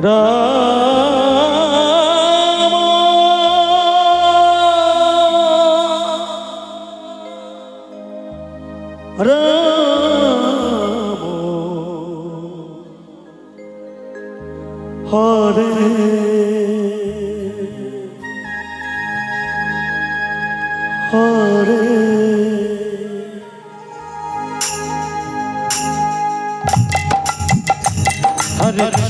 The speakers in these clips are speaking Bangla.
রাম রাম হরে হরে হরে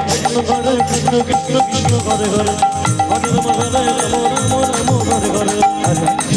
কৃষ্ণ হরে কৃষ্ণ কৃষ্ণ কৃষ্ণ ঘরে ঘরে ঘরে ঘরে ঘরে ঘরে ঘরে রাম